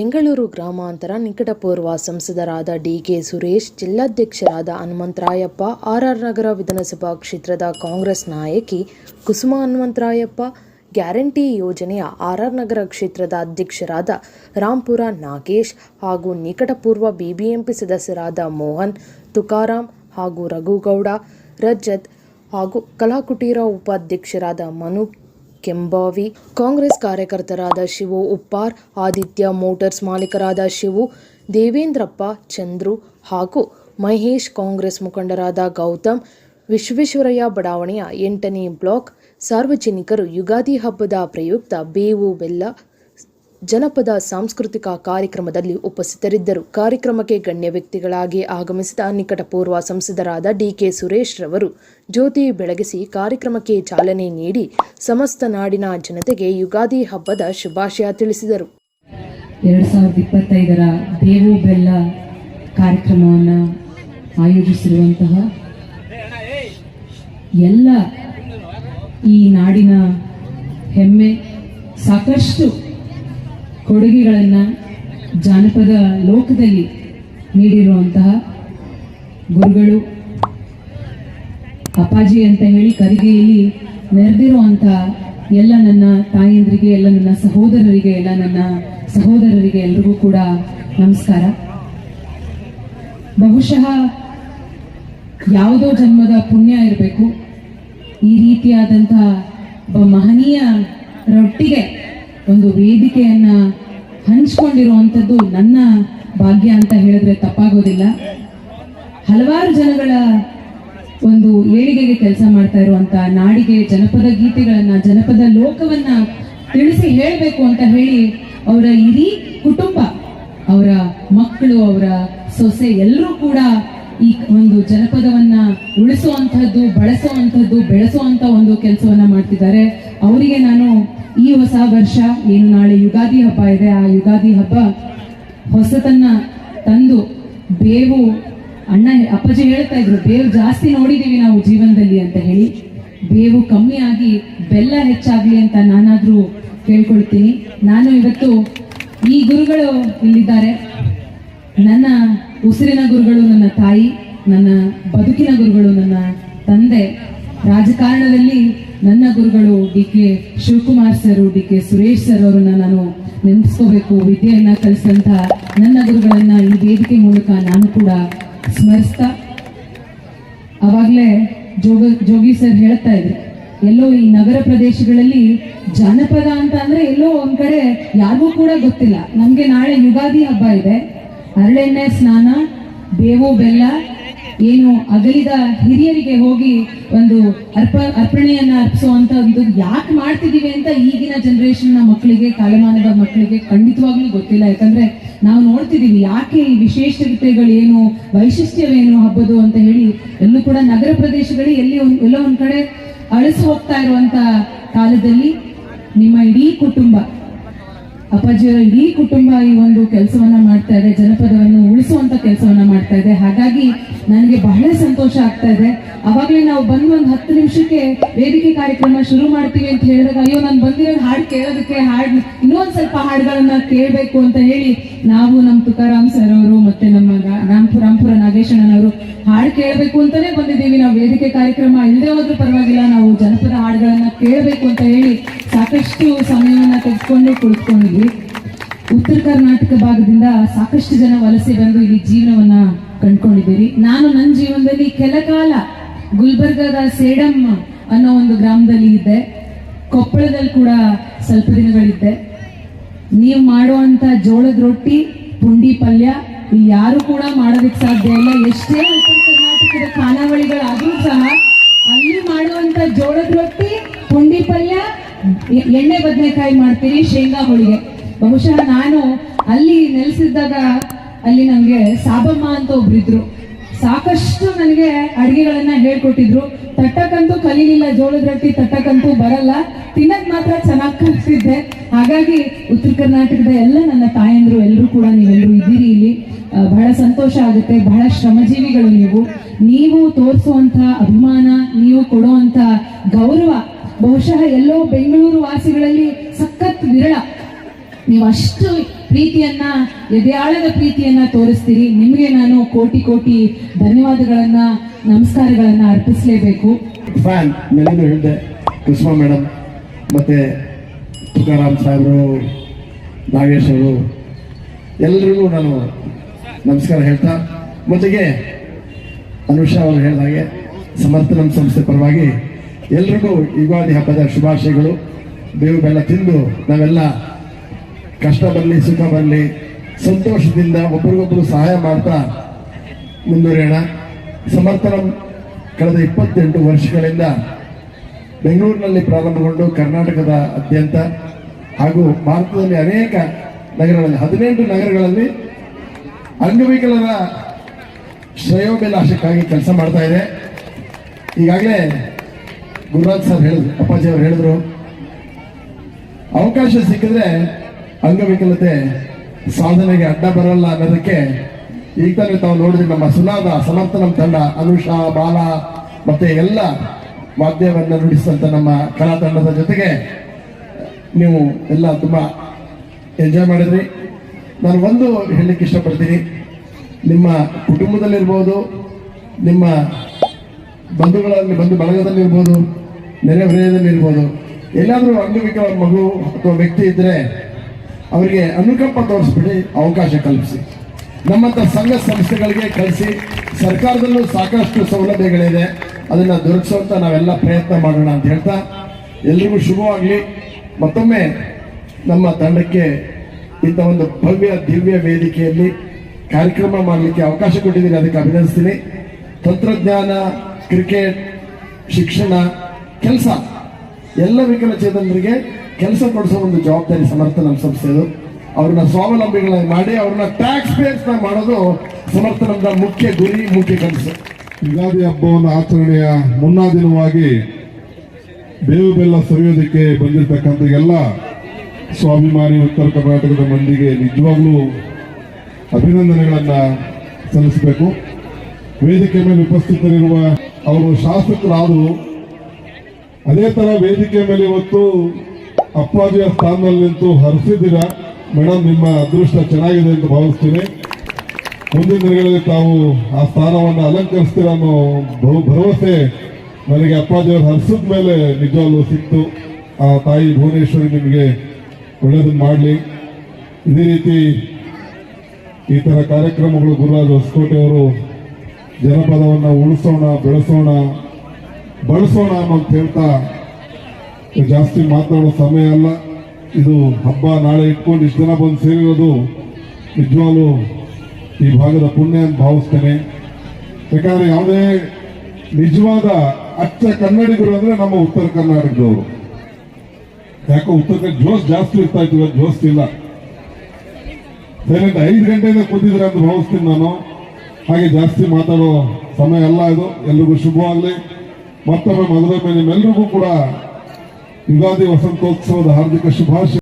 ಬೆಂಗಳೂರು ಗ್ರಾಮಾಂತರ ನಿಕಟಪೂರ್ವ ಸಂಸದರಾದ ಡಿಕೆ ಸುರೇಶ್, ಜಿಲ್ಲಾಧ್ಯಕ್ಷರಾದ ಹನುಮಂತರಾಯಪ್ಪ, ಆರ್ಆರ್ ನಗರ ವಿಧಾನಸಭಾ ಕ್ಷೇತ್ರದ ಕಾಂಗ್ರೆಸ್ ನಾಯಕಿ ಕುಸುಮ ಹನುಮಂತರಾಯಪ್ಪ, ಗ್ಯಾರಂಟಿ ಯೋಜನೆಯ ಆರ್ಆರ್ ನಗರ ಕ್ಷೇತ್ರದ ಅಧ್ಯಕ್ಷರಾದ ರಾಂಪುರ ನಾಗೇಶ್ ಹಾಗೂ ನಿಕಟಪೂರ್ವ ಬಿಬಿಎಂಪಿ ಸದಸ್ಯರಾದ ಮೋಹನ್, ತುಕಾರಾಂ ಹಾಗೂ ರಘುಗೌಡ, ರಜತ್ ಹಾಗೂ ಕಲಾಕುಟೀರ ಉಪಾಧ್ಯಕ್ಷರಾದ ಮನು ಕೆಂಬಾವಿ. ಕಾಂಗ್ರೆಸ್ ಕಾರ್ಯಕರ್ತರಾದ ಶಿವು ಉಪ್ಪಾರ್, ಆದಿತ್ಯ ಮೋಟರ್ಸ್ ಮಾಲೀಕರಾದ ಶಿವು ದೇವೇಂದ್ರಪ್ಪ ಚಂದ್ರು ಹಾಗೂ ಮಹೇಶ್ ಕಾಂಗ್ರೆಸ್ ಮುಖಂಡರಾದ ಗೌತಮ್, ವಿಶ್ವೇಶ್ವರಯ್ಯ ಬಡಾವಣೆಯ ಎಂಟನೇ ಬ್ಲಾಕ್ ಸಾರ್ವಜನಿಕರು ಯುಗಾದಿ ಹಬ್ಬದ ಪ್ರಯುಕ್ತ ಬೇವು ಬೆಲ್ಲ ಜನಪದ ಸಾಂಸ್ಕೃತಿಕ ಕಾರ್ಯಕ್ರಮದಲ್ಲಿ ಉಪಸ್ಥಿತರಿದ್ದರು. ಕಾರ್ಯಕ್ರಮಕ್ಕೆ ಗಣ್ಯ ವ್ಯಕ್ತಿಗಳಾಗಿ ಆಗಮಿಸಿದ ನಿಕಟಪೂರ್ವ ಸಂಸದರಾದ ಡಿಕೆ ಸುರೇಶ್ ರವರು ಜ್ಯೋತಿ ಬೆಳಗಿಸಿ ಕಾರ್ಯಕ್ರಮಕ್ಕೆ ಚಾಲನೆ ನೀಡಿ ಸಮಸ್ತ ನಾಡಿನ ಜನತೆಗೆ ಯುಗಾದಿ ಹಬ್ಬದ ಶುಭಾಶಯ ತಿಳಿಸಿದರು. ಎರಡು ಸಾವಿರದ ಇಪ್ಪತ್ತೈದರ ಬೆಲ್ಲ ಕಾರ್ಯಕ್ರಮವನ್ನು ಆಯೋಜಿಸಿರುವಂತಹ ಎಲ್ಲ ಈ ನಾಡಿನ ಹೆಮ್ಮೆ ಸಾಕಷ್ಟು ಕೊಡುಗೆಗಳನ್ನು ಜಾನಪದ ಲೋಕದಲ್ಲಿ ನೀಡಿರುವಂತಹ ಗುರುಗಳು ಅಪ್ಪಾಜಿ ಅಂತ ಹೇಳಿ ಕರಿಗೆಯಲ್ಲಿ ನೆರೆದಿರುವಂತಹ ಎಲ್ಲ ನನ್ನ ತಾಯಿಯಂದ್ರಿಗೆ ಎಲ್ಲ ನನ್ನ ಸಹೋದರರಿಗೆ, ಎಲ್ಲ ನನ್ನ ಸಹೋದರರಿಗೆ ಎಲ್ರಿಗೂ ಕೂಡ ನಮಸ್ಕಾರ. ಬಹುಶಃ ಯಾವುದೋ ಜನ್ಮದ ಪುಣ್ಯ ಇರಬೇಕು. ಈ ರೀತಿಯಾದಂತಹ ಒಬ್ಬ ಮಹನೀಯ ರೊಟ್ಟಿಗೆ ಒಂದು ವೇದಿಕೆಯನ್ನ ಹಂಚ್ಕೊಂಡಿರುವಂಥದ್ದು ನನ್ನ ಭಾಗ್ಯ ಅಂತ ಹೇಳಿದ್ರೆ ತಪ್ಪಾಗೋದಿಲ್ಲ. ಹಲವಾರು ಜನಗಳ ಒಂದು ಏಳಿಗೆಗೆ ಕೆಲಸ ಮಾಡ್ತಾ ಇರುವಂತ ನಾಡಿಗೆ ಜನಪದ ಗೀತೆಗಳನ್ನ, ಜನಪದ ಲೋಕವನ್ನ ತಿಳಿಸಿ ಹೇಳಬೇಕು ಅಂತ ಹೇಳಿ ಅವರ ಇಡೀ ಕುಟುಂಬ, ಅವರ ಮಕ್ಕಳು, ಅವರ ಸೊಸೆ ಎಲ್ಲರೂ ಕೂಡ ಈ ಒಂದು ಜನಪದವನ್ನ ಉಳಿಸುವಂತಹದ್ದು, ಬಳಸುವಂತಹದ್ದು, ಬೆಳೆಸುವಂತ ಒಂದು ಕೆಲಸವನ್ನ ಮಾಡ್ತಿದ್ದಾರೆ. ಅವರಿಗೆ ನಾನು ಈ ಹೊಸ ವರ್ಷ ಏನು ನಾಳೆ ಯುಗಾದಿ ಹಬ್ಬ ಇದೆ, ಆ ಯುಗಾದಿ ಹಬ್ಬ ಹೊಸತನ್ನ ತಂದು ಬೇವು ಅಣ್ಣ ಅಪ್ಪಾಜಿ ಹೇಳ್ತಾ ಇದ್ರು ಬೇವು ಜಾಸ್ತಿ ನೋಡಿದೀವಿ ನಾವು ಜೀವನದಲ್ಲಿ ಅಂತ ಹೇಳಿ. ಬೇವು ಕಮ್ಮಿ ಆಗಿ ಬೆಲ್ಲ ಹೆಚ್ಚಾಗ್ಲಿ ಅಂತ ನಾನಾದ್ರೂ ಕೇಳ್ಕೊಳ್ತೀನಿ. ನಾನು ಇವತ್ತು ಈ ಗುರುಗಳು ಇಲ್ಲಿದ್ದಾರೆ. ನನ್ನ ಉಸಿರಿನ ಗುರುಗಳು ನನ್ನ ತಾಯಿ, ನನ್ನ ಬದುಕಿನ ಗುರುಗಳು ನನ್ನ ತಂದೆ. ರಾಜಕಾರಣದಲ್ಲಿ ನನ್ನ ಗುರುಗಳು D K Shivakumar sir, D K Suresh sir ಅವರನ್ನ ನಾನು ನೆನೆಸ್ಕೋಬೇಕು. ವಿದ್ಯೆಯನ್ನ ಕಲಿಸಿದಂತ ನನ್ನ ಗುರುಗಳನ್ನ ಈ ವೇದಿಕೆ ಮೂಲಕ ನಾನು ಕೂಡ ಸ್ಮರಿಸ್ತಾ, ಅವಾಗ್ಲೇ ಜೋಗ, ಜೋಗಿ ಸರ್ ಹೇಳ್ತಾ ಇದ್ರು, ಎಲ್ಲೋ ಈ ನಗರ ಪ್ರದೇಶಗಳಲ್ಲಿ ಜಾನಪದ ಅಂತ ಅಂದ್ರೆ ಎಲ್ಲೋ ಒಂದ್ ಕಡೆ ಯಾರಿಗೂ ಕೂಡ ಗೊತ್ತಿಲ್ಲ. ನಮ್ಗೆ ನಾಳೆ ಯುಗಾದಿ ಹಬ್ಬ ಇದೆ. ಹರಳೆಣ್ಣೆ ಸ್ನಾನ, ಬೇವು, ಬೆಲ್ಲ ಏನು ಅಗಲಿದ ಹಿರಿಯರಿಗೆ ಹೋಗಿ ಒಂದು ಅರ್ಪ, ಅರ್ಪಣೆಯನ್ನ ಅರ್ಪಿಸುವಂತ ಒಂದು ಯಾಕೆ ಮಾಡ್ತಿದ್ದೀವಿ ಅಂತ ಈಗಿನ ಜನರೇಷನ್ನ ಮಕ್ಕಳಿಗೆ, ಕಾಲಮಾನದ ಮಕ್ಕಳಿಗೆ ಖಂಡಿತವಾಗ್ಲೂ ಗೊತ್ತಿಲ್ಲ. ಯಾಕಂದ್ರೆ ನಾವು ನೋಡ್ತಿದ್ದೀವಿ ಯಾಕೆ ಈ ವಿಶೇಷತೆಗಳೇನು ವೈಶಿಷ್ಟ್ಯವೇನು ಹಬ್ಬದು ಅಂತ ಹೇಳಿ ಎಲ್ಲೂ ಕೂಡ ನಗರ ಪ್ರದೇಶಗಳಲ್ಲಿ ಎಲ್ಲಿ ಎಲ್ಲೋ ಒಂದ್ ಕಡೆ ಅಳಿಸಿ ಹೋಗ್ತಾ ಇರುವಂತ ಕಾಲದಲ್ಲಿ ನಿಮ್ಮ ಇಡೀ ಕುಟುಂಬ ಅಪ್ಪಾಜಿಯವರ ಇಡೀ ಕುಟುಂಬ ಈ ಒಂದು ಕೆಲಸವನ್ನ ಮಾಡ್ತಾ ಇದೆ, ಜನಪದವನ್ನು ಉಳಿಸುವಂತ ಕೆಲಸವನ್ನ ಮಾಡ್ತಾ ಇದೆ. ಹಾಗಾಗಿ ನನಗೆ ಬಹಳ ಸಂತೋಷ ಆಗ್ತಾ ಇದೆ. ಅವಾಗಲೇ ನಾವು ಬಂದು ಒಂದು ಹತ್ತು ನಿಮಿಷಕ್ಕೆ ವೇದಿಕೆ ಕಾರ್ಯಕ್ರಮ ಶುರು ಮಾಡ್ತೀವಿ ಅಂತ ಹೇಳಿದಾಗ, ಅಯ್ಯೋ, ನಾನು ಬಂದಿರೋ ಹಾಡು ಕೇಳೋದಕ್ಕೆ ಹಾಡು, ಇನ್ನೊಂದು ಸ್ವಲ್ಪ ಹಾಡುಗಳನ್ನ ಕೇಳಬೇಕು ಅಂತ ಹೇಳಿ ನಾವು ನಮ್ಮ ತುಕಾರಾಮ್ ಸರ್ ಅವರು ಮತ್ತೆ ನಮ್ಮ ರಾಮ್ಪುರ ರಾಮ್ಪುರ ನಾಗೇಶಣ್ಣನವರು ಹಾಡು ಕೇಳಬೇಕು ಅಂತಾನೆ ಬಂದಿದ್ದೀವಿ. ನಾವು ವೇದಿಕೆ ಕಾರ್ಯಕ್ರಮ ಇಲ್ಲದೆ ಹೋದ್ರೂ ಪರವಾಗಿಲ್ಲ, ನಾವು ಜನಪದ ಹಾಡುಗಳನ್ನ ಕೇಳಬೇಕು ಅಂತ ಹೇಳಿ ಸಾಕಷ್ಟು ಸಮಯವನ್ನ ತೆಗೆದುಕೊಂಡು ಕುಳಿತುಕೊಂಡಿದ್ವಿ ಉತ್ತರ ಕರ್ನಾಟಕ ಭಾಗದಿಂದ ಸಾಕಷ್ಟು ಜನ ವಲಸೆ ಬಂದು ಇಲ್ಲಿ ಜೀವನವನ್ನ ಕಂಡ್ಕೊಂಡಿದ್ದೀರಿ. ನಾನು ನನ್ನ ಜೀವನದಲ್ಲಿ ಕೆಲ ಕಾಲ ಗುಲ್ಬರ್ಗದ ಸೇಡಂ ಅನ್ನೋ ಒಂದು ಗ್ರಾಮದಲ್ಲಿ ಇದ್ದೆ. ಕೊಪ್ಪಳದಲ್ಲಿ ಕೂಡ ಸ್ವಲ್ಪ ದಿನಗಳಿದ್ದೆ. ನೀವು ಮಾಡುವಂತ ಜೋಳದ ರೊಟ್ಟಿ, ಪುಂಡಿ ಪಲ್ಯ ಇಲ್ಲಿ ಯಾರು ಕೂಡ ಮಾಡೋದಕ್ಕೆ ಸಾಧ್ಯ ಇಲ್ಲ. ಎಷ್ಟೇ ಉತ್ತರ ಕರ್ನಾಟಕದ ಖಾನಾವಳಿಗಳಾದ್ರೂ ಸಹ ಅಲ್ಲಿ ಮಾಡುವಂತ ಜೋಳದ ರೊಟ್ಟಿ, ಪುಂಡಿ ಪಲ್ಯ, ಎಣ್ಣೆ ಬದನೆಕಾಯಿ ಮಾಡ್ತೀರಿ ಶೇಂಗಾ ಹೋಳಿಗೆ. ಬಹುಶಃ ನಾನು ಅಲ್ಲಿ ನೆಲೆಸಿದ್ದಾಗ ಅಲ್ಲಿ ನನಗೆ ಸಾಬಮ್ಮ ಅಂತ ಒಬ್ರಿದ್ರು. ಸಾಕಷ್ಟು ನನಗೆ ಅಡಿಗೆಗಳನ್ನ ಹೇಳ್ಕೊಟ್ಟಿದ್ರು. ತಟ್ಟಕ್ಕಂತೂ ಕಲೀಲಿಲ್ಲ, ಜೋಳದ ರೊಟ್ಟಿ ತಟ್ಟಕ್ಕಂತೂ ಬರಲ್ಲ. ತಿನ್ನಕ್ ಮಾತ್ರ ಚೆನ್ನಾಗಿ ಕಲ್ತಿದ್ದೆ. ಹಾಗಾಗಿ ಉತ್ತರ ಕರ್ನಾಟಕದ ಎಲ್ಲ ನನ್ನ ತಾಯಂದ್ರು ಎಲ್ಲರೂ ಕೂಡ ನೀವೆಲ್ಲರೂ ಇದ್ದೀರಿ ಇಲ್ಲಿ. ಬಹಳ ಸಂತೋಷ ಆಗುತ್ತೆ, ಬಹಳ ಶ್ರಮಜೀವಿಗಳು ನೀವು. ನೀವು ತೋರಿಸುವಂತ ಅಭಿಮಾನ, ನೀವು ಕೊಡುವಂತ ಗೌರವ, ಬಹುಶಃ ಎಲ್ಲೋ ಬೆಂಗಳೂರು ವಾಸಿಗಳಲ್ಲಿ ಸಖತ್ ವಿರಳ. ನೀವು ಅಷ್ಟು ಪ್ರೀತಿಯನ್ನ, ಎದೆಯಾಳದ ಪ್ರೀತಿಯನ್ನ ತೋರಿಸ್ತೀರಿ. ನಿಮಗೆ ನಾನು ಕೋಟಿ ಕೋಟಿ ಧನ್ಯವಾದಗಳನ್ನ, ನಮಸ್ಕಾರಗಳನ್ನ ಅರ್ಪಿಸಲೇಬೇಕು. ಫ್ಯಾನ್ ಮೇಲೇನು ಹೇಳಿದೆ ಕೃಷ್ಣ ಮೇಡಮ್ ಮತ್ತೆ ತುಕಾರಾಮ್ ಸಾಹೇಬರು, ನಾಗೇಶ್ ಅವರು ಎಲ್ಲರಿಗೂ ನಾನು ನಮಸ್ಕಾರ ಹೇಳ್ತಾ ಮೊದಲಿಗೆ ಅನುಷ ಅವರು ಹೇಳಿದ ಹಾಗೆ ಸಮರ್ಥನಂ ಸಂಸ್ಥೆ ಪರವಾಗಿ ಎಲ್ರಿಗೂ ಯುಗಾದಿ ಹಬ್ಬದ ಶುಭಾಶಯಗಳು. ಬೇವು ಬೆಲ್ಲ ತಿಂದು ನಾವೆಲ್ಲ ಕಷ್ಟ ಬರಲಿ ಸುಖ ಬರಲಿ ಸಂತೋಷದಿಂದ ಒಬ್ರಿಗೊಬ್ರು ಸಹಾಯ ಮಾಡ್ತಾ ಮುಂದುವರಿಯೋಣ. ಸಮರ್ಥನಂ ಕಳೆದ ಇಪ್ಪತ್ತೆಂಟು ವರ್ಷಗಳಿಂದ ಬೆಂಗಳೂರಿನಲ್ಲಿ ಪ್ರಾರಂಭಗೊಂಡು ಕರ್ನಾಟಕದ ಅತ್ಯಂತ ಹಾಗೂ ಭಾರತದಲ್ಲಿ ಅನೇಕ ನಗರಗಳಲ್ಲಿ, ಹದಿನೆಂಟು ನಗರಗಳಲ್ಲಿ ಅಂಗವಿಕಲರ ಶ್ರೇಯೋಭಿಲಾಷಕ್ಕಾಗಿ ಕೆಲಸ ಮಾಡ್ತಾ ಇದೆ. ಈಗಾಗಲೇ ಗುರುರಾಜ್ ಸರ್ ಹೇಳಿದ್ರು, ಅಪ್ಪಾಜಿ ಅವರು ಹೇಳಿದ್ರು, ಅವಕಾಶ ಸಿಕ್ಕಿದ್ರೆ ಅಂಗವಿಕಲತೆ ಸಾಧನೆಗೆ ಅಡ್ಡ ಬರಲ್ಲ ಅನ್ನೋದಕ್ಕೆ ಈಗ ತಾನೇ ತಾವು ನೋಡಿದ್ರೆ ನಮ್ಮ ಸುನಾದ ಸಮರ್ಥನಂ ತಂಡ, ಅನುಷಾ, ಬಾಲ ಮತ್ತೆ ಎಲ್ಲ ವಾದ್ಯವನ್ನು ನುಡಿಸಿದಂಥ ನಮ್ಮ ಕಲಾ ತಂಡದ ಜೊತೆಗೆ ನೀವು ಎಲ್ಲ ತುಂಬ ಎಂಜಾಯ್ ಮಾಡಿದ್ರಿ. ನಾನು ಒಂದು ಹೇಳಲಿಕ್ಕೆ ಇಷ್ಟಪಡ್ತೀನಿ. ನಿಮ್ಮ ಕುಟುಂಬದಲ್ಲಿರ್ಬೋದು, ನಿಮ್ಮ ಬಂಧುಗಳಲ್ಲಿ ಬಂಧು ಬಳಗದಲ್ಲಿರ್ಬೋದು ನೆರೆ ಹೊರೆಯದಲ್ಲಿರ್ಬೋದು ಎಲ್ಲಾದರೂ ಅಂಗವಿಕಲ ಮಗು ಅಥವಾ ವ್ಯಕ್ತಿ ಇದ್ದರೆ ಅವರಿಗೆ ಅನುಕಂಪ ತೋರಿಸ್ಬಿಡಿ, ಅವಕಾಶ ಕಲ್ಪಿಸಿ. ನಮ್ಮಂಥ ಸಂಘ ಸಂಸ್ಥೆಗಳಿಗೆ ಕಳಿಸಿ, ಸರ್ಕಾರದಲ್ಲೂ ಸಾಕಷ್ಟು ಸೌಲಭ್ಯಗಳಿದೆ. ಅದನ್ನು ದೊರಕಿಸುವಂತ ನಾವೆಲ್ಲ ಪ್ರಯತ್ನ ಮಾಡೋಣ ಅಂತ ಹೇಳ್ತಾ, ಎಲ್ರಿಗೂ ಶುಭವಾಗಲಿ. ಮತ್ತೊಮ್ಮೆ ನಮ್ಮ ತಂಡಕ್ಕೆ ಇಂಥ ಒಂದು ಭವ್ಯ, ದಿವ್ಯ ವೇದಿಕೆಯಲ್ಲಿ ಕಾರ್ಯಕ್ರಮ ಮಾಡಲಿಕ್ಕೆ ಅವಕಾಶ ಕೊಟ್ಟಿದ್ದೀನಿ. ಅದಕ್ಕೆ ಅಭಿನಂದಿಸ್ತೀನಿ. ತಂತ್ರಜ್ಞಾನ, ಕ್ರಿಕೆಟ್, ಶಿಕ್ಷಣ, ಕೆಲಸ, ಎಲ್ಲ ವಿಕಲಚೇತನರಿಗೆ ಕೆಲಸ ಕೊಡಿಸೋ ಒಂದು ಜವಾಬ್ದಾರಿ ಸಮರ್ಥ ನಮ್ಮ ಸಂಸ್ಥೆದು ಅವ್ರನ್ನ ಸ್ವಾವಲಂಬಿಗಳಾಗಿ ಮಾಡಿ ಅವ್ರನ್ನ ಟ್ಯಾಕ್ಸ್ ಪೇಯರ್ಸ್ನ ಮಾಡೋದು ಸಮರ್ಥ ನಮ್ದ ಮುಖ್ಯ ಗುರಿ, ಮುಖ್ಯ ಕೆಲಸ ಯುಗಾದಿ ಹಬ್ಬವನ್ನು ಆಚರಣೆಯ ಮುನ್ನಾ ದಿನವಾಗಿ ಬೇವು ಬೆಲ್ಲ ಸವಿಯೋದಕ್ಕೆ ಬಂದಿರತಕ್ಕಂಥ ಎಲ್ಲ ಸ್ವಾಭಿಮಾನಿ ಉತ್ತರ ಕರ್ನಾಟಕದ ಮಂದಿಗೆ ನಿಜವಾಗ್ಲೂ ಅಭಿನಂದನೆಗಳನ್ನ ಸಲ್ಲಿಸಬೇಕು. ವೇದಿಕೆ ಮೇಲೆ ಉಪಸ್ಥಿತರಿರುವ ಅವರು ಶಾಸಕರಾದರು ಅದೇ ತರ ವೇದಿಕೆ ಮೇಲೆ ಇವತ್ತು ಅಪ್ಪಾಜಿಯ ಸ್ಥಾನದಲ್ಲಿ ನಿಂತು ಹರಿಸಿದ್ದೀರಾ. ಮೇಡಮ್, ನಿಮ್ಮ ಅದೃಷ್ಟ ಚೆನ್ನಾಗಿದೆ ಎಂದು ಭಾವಿಸ್ತೀನಿ. ಮುಂದಿನ ದಿನಗಳಲ್ಲಿ ತಾವು ಆ ಸ್ಥಾನವನ್ನು ಅಲಂಕರಿಸ್ತೀರ ಅನ್ನೋ ಭರವಸೆ ನನಗೆ ಅಪ್ಪಾಜಿಯವರು ಹರಿಸಿದ ಮೇಲೆ ನಿಜವಾಗ್ಲೂ ಸಿಕ್ತು. ಆ ತಾಯಿ ಭುವನೇಶ್ವರಿ ನಿಮಗೆ ಒಳ್ಳೆಯದನ್ನು ಮಾಡಲಿ. ಇದೇ ರೀತಿ ಈ ಥರ ಕಾರ್ಯಕ್ರಮಗಳು ಗುರುರಾಜ್ ಹೊಸಕೋಟೆಯವರು ಜನಪದವನ್ನು ಉಳಿಸೋಣ, ಬೆಳೆಸೋಣ, ಬಳಸೋಣ ಅಂತ ಹೇಳ್ತಾ ಜಾಸ್ತಿ ಮಾತನಾಡೋ ಸಮಯ ಅಲ್ಲ. ಇದು ಹಬ್ಬ ನಾಳೆ ಇಟ್ಕೊಂಡು ಇಷ್ಟು ಜನ ಬಂದು ಸೇರಿರೋದು ನಿಜವಾಗ್ಲೂ ಈ ಭಾಗದ ಪುಣ್ಯ ಅಂತ ಭಾವಿಸ್ತೇನೆ. ಯಾಕಂದ್ರೆ ಯಾವುದೇ ನಿಜವಾದ ಅಚ್ಚ ಕನ್ನಡಿಗರು ಅಂದ್ರೆ ನಮ್ಮ ಉತ್ತರ ಕರ್ನಾಟಕದವರು. ಯಾಕೋ ಉತ್ತರ ಜೋಸ್ ಜಾಸ್ತಿ ಇರ್ತಾ ಇತ್ತು ಜೋಶ್ ಇಲ್ಲ. ಸೈಲೆಂಟ್ ಐದು ಗಂಟೆಯಿಂದ ಕೂತಿದ್ರೆ ಅಂತ ಭಾವಿಸ್ತೀನಿ ನಾನು. ಹಾಗೆ ಜಾಸ್ತಿ ಮಾತಾಡೋ ಸಮಯ ಅಲ್ಲ ಇದು. ಎಲ್ರಿಗೂ ಶುಭವಾಗಲಿ. ಮತ್ತೊಮ್ಮೆ ಮಗದೊಮ್ಮೆ ನಿಮ್ಮೆಲ್ರಿಗೂ ಕೂಡ ಯುಗಾದಿ ವಸಂತೋತ್ಸವದ ಹಾರ್ದಿಕ ಶುಭಾಶಯ